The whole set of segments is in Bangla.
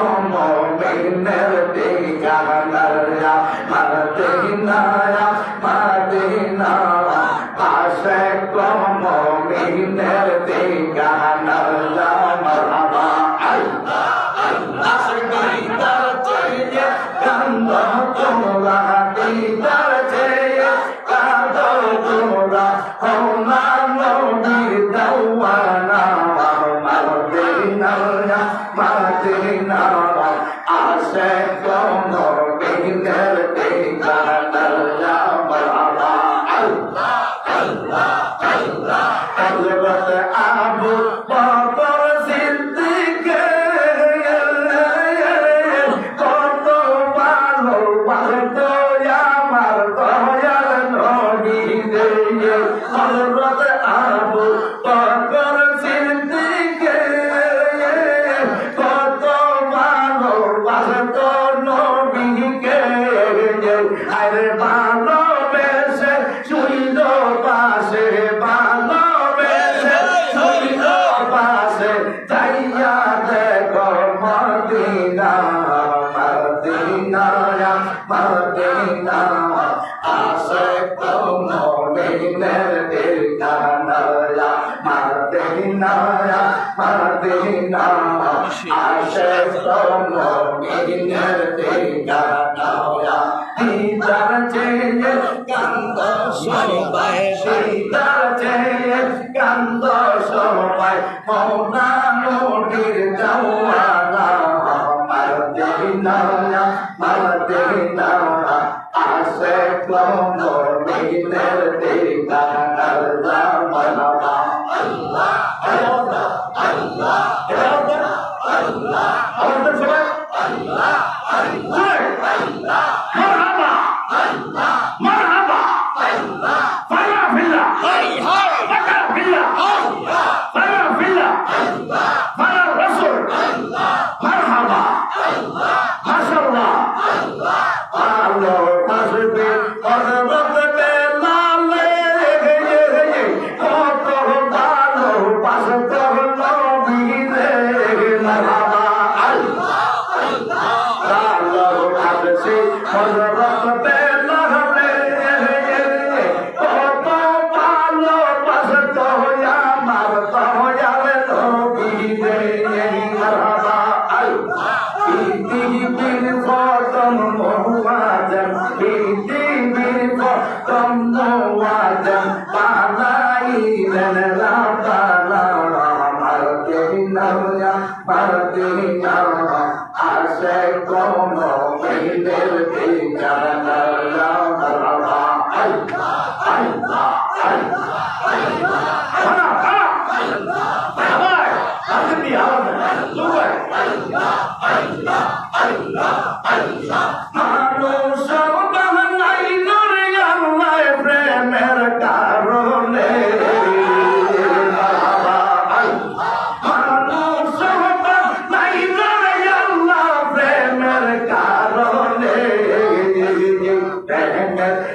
Allahumma inna rabbika Madina, I said, don't know, সবাই সীতার চেয়ে কান্দ সবাই মৌনা নোটির জওয়ালা আমার দেবী নাওয়া আমার দেবী নাওয়া আসে কোন নিলে আছে Thank you.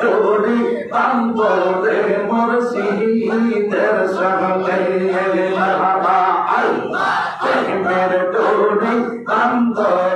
চোরি পান্তরে মুর্শিদের সঙ্গে মহাবা আল্লাহ চোরি পান্তরে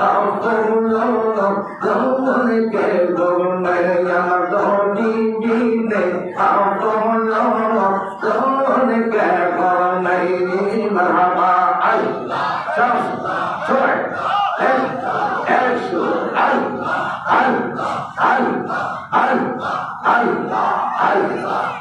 أغفر لهم لهم كيدهم إلى ضدين أغفر لهم لهم كيدهم إلى رباعي شمس شعر Allah, Allah, Allah, Allah, Allah.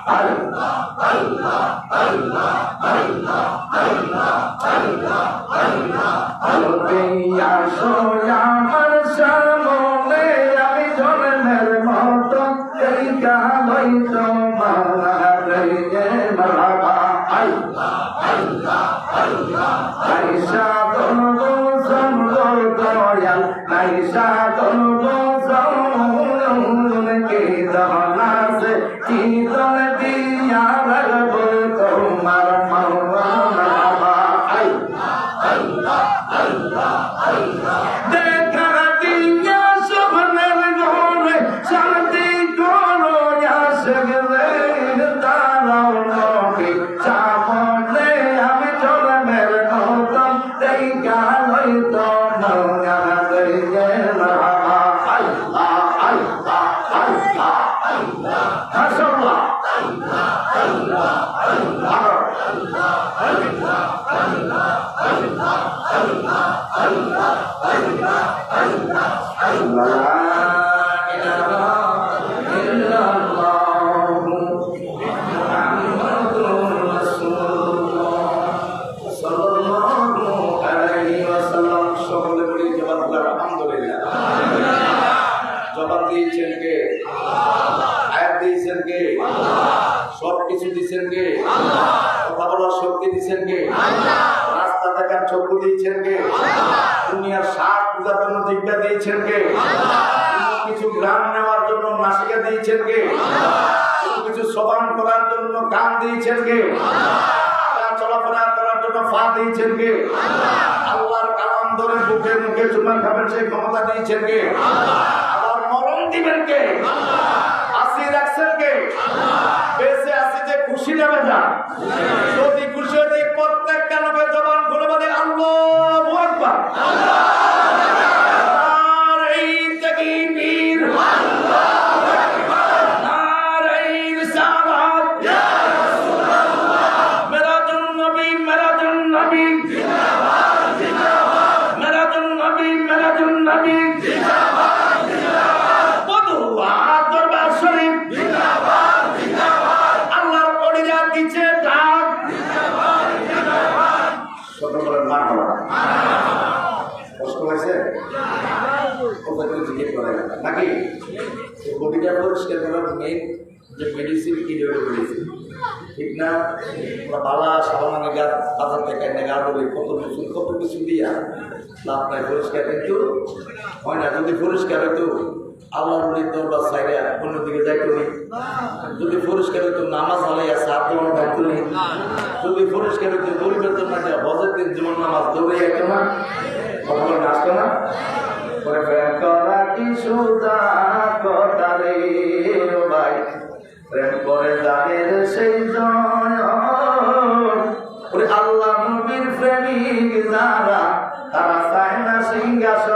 জন্য নাসিকা দিয়েছেন কে? কিছু সবান করার জন্য কান দিয়েছেন কে? চলাফেরা করার জন্য ফা দিয়েছেন কে? আল্লাহর কালাম ধরে বুকে মুখে চুমা খাবেন সেই ক্ষমতা দিয়েছেন কে? আবার মরণ দিবেন কে? আসি রাখছেন কে? বেঁচে আসি যে খুশি নেবে যা যদি খুশি হয়ে প্রত্যেকটা লোকের জবান খুলে বলে আল্লাহু আকবার। নারায়ে যে মেডিসিন কি দেবে মেডিসিন ঠিক না? আমরা বালা সাবানের গাছ বাজার থেকে এনে গা বলি কত কিছু কত কিছু দিয়া লাভ নাই, পরিষ্কার কিন্তু হয় না। যদি পরিষ্কার হইতো আল্লাহ নদীর দরবার সাইডে অন্যদিকে যাইতো নি। যদি পরিষ্কার হইতো, নামাজ হালাই আছে আত্মন থাকতো নি। যদি পরিষ্কার হইতো, গরিবের জন্য যে হজের দিন জীবন নামাজ দৌড়ে যেত না। কখনো আসতো না? পরে প্রেম করা কি ভাই। প্রেম করে তাদের সেই জয় আল্লাহ নবীর প্রেমিক যারা, তারা চায় না সিংহাসন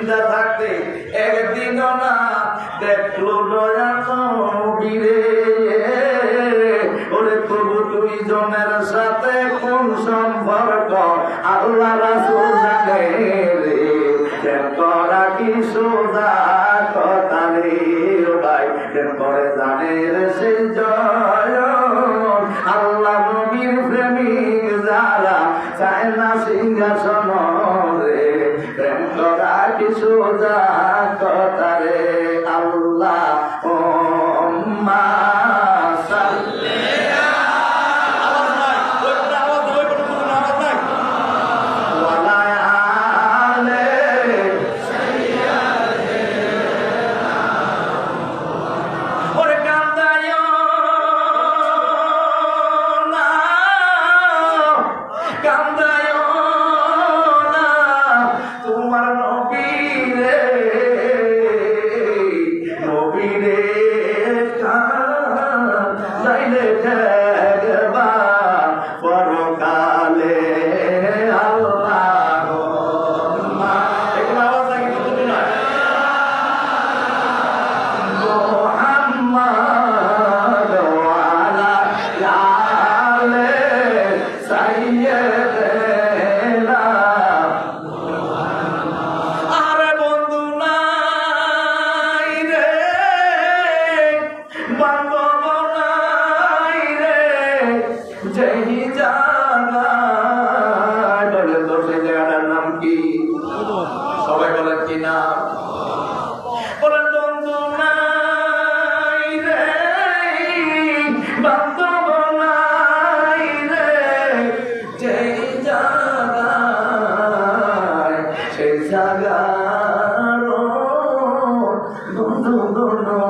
জিন্দা থাকতে একদিন না দেখল দয়া ওরে তবু দুইজনের সাথে কোন সম্পর্ক? আল্লাহ জয়। আল্লাহ নবীর যারা চায় না সিংহাসন সোজা কতারে আল্লাহ ও Oh.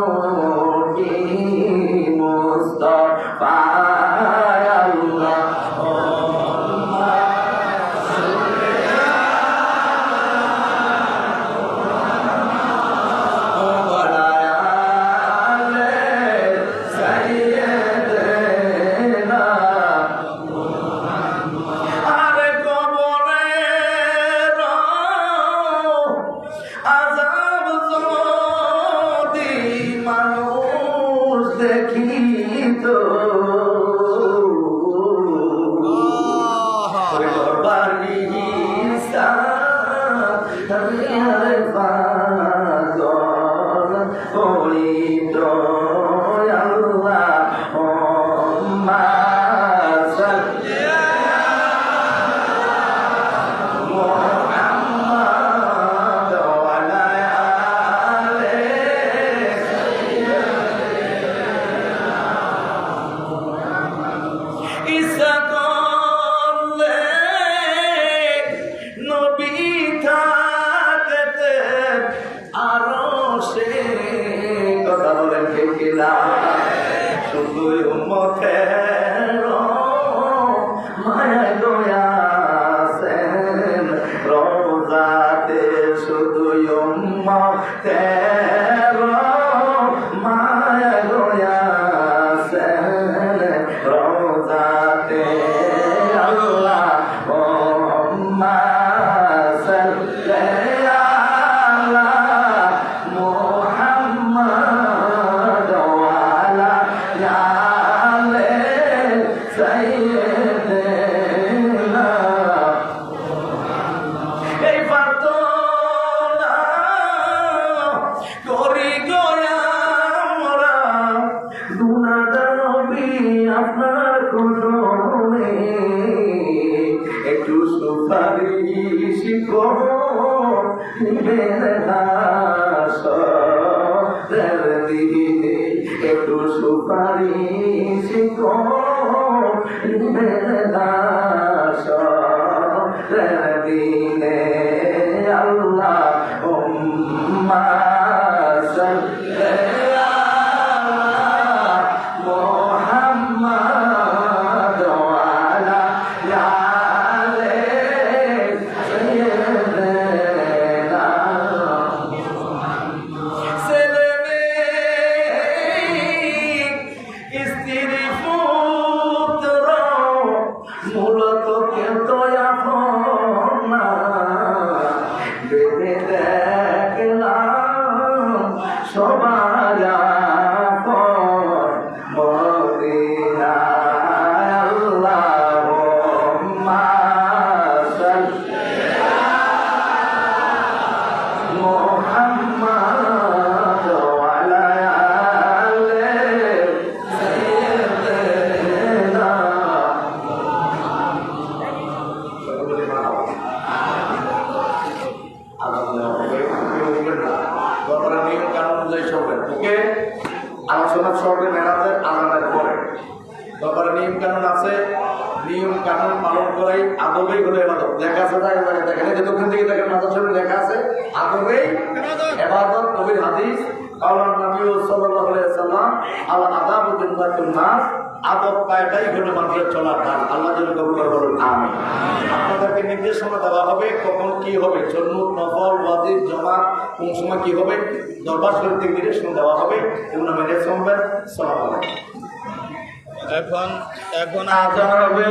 আপনার কদমে একটু সুপারিশ করো নিবেন দিনে একটু সুপারিশ করো নিবেন কানুন পালন করাই আদবেই হলো এবাদত। লেখা আছে জায়গায় জায়গায় দেখেন যে দক্ষিণ দিকে দেখেন মাজার শরীফে লেখা আছে আদবেই এবাদত নবীর হাদিস। কাউলান নবী সাল্লাল্লাহু আলাইহি সাল্লাম আল আদাবু বিন্নাতুন নাস আদব পায়টাই হলো মানুষের চলার ধান আল্লাহ যেন কবুল করে বলুন আমিন। আপনাদেরকে নির্দেশনা দেওয়া হবে কখন কি হবে জন্নুত নফল ওয়াজিব জমা কোন সময় কি হবে দরবার শরীফ থেকে নির্দেশনা দেওয়া হবে এগুলো মেনে চলবেন সালাম আলাইকুম এখন এখন আজান হবে।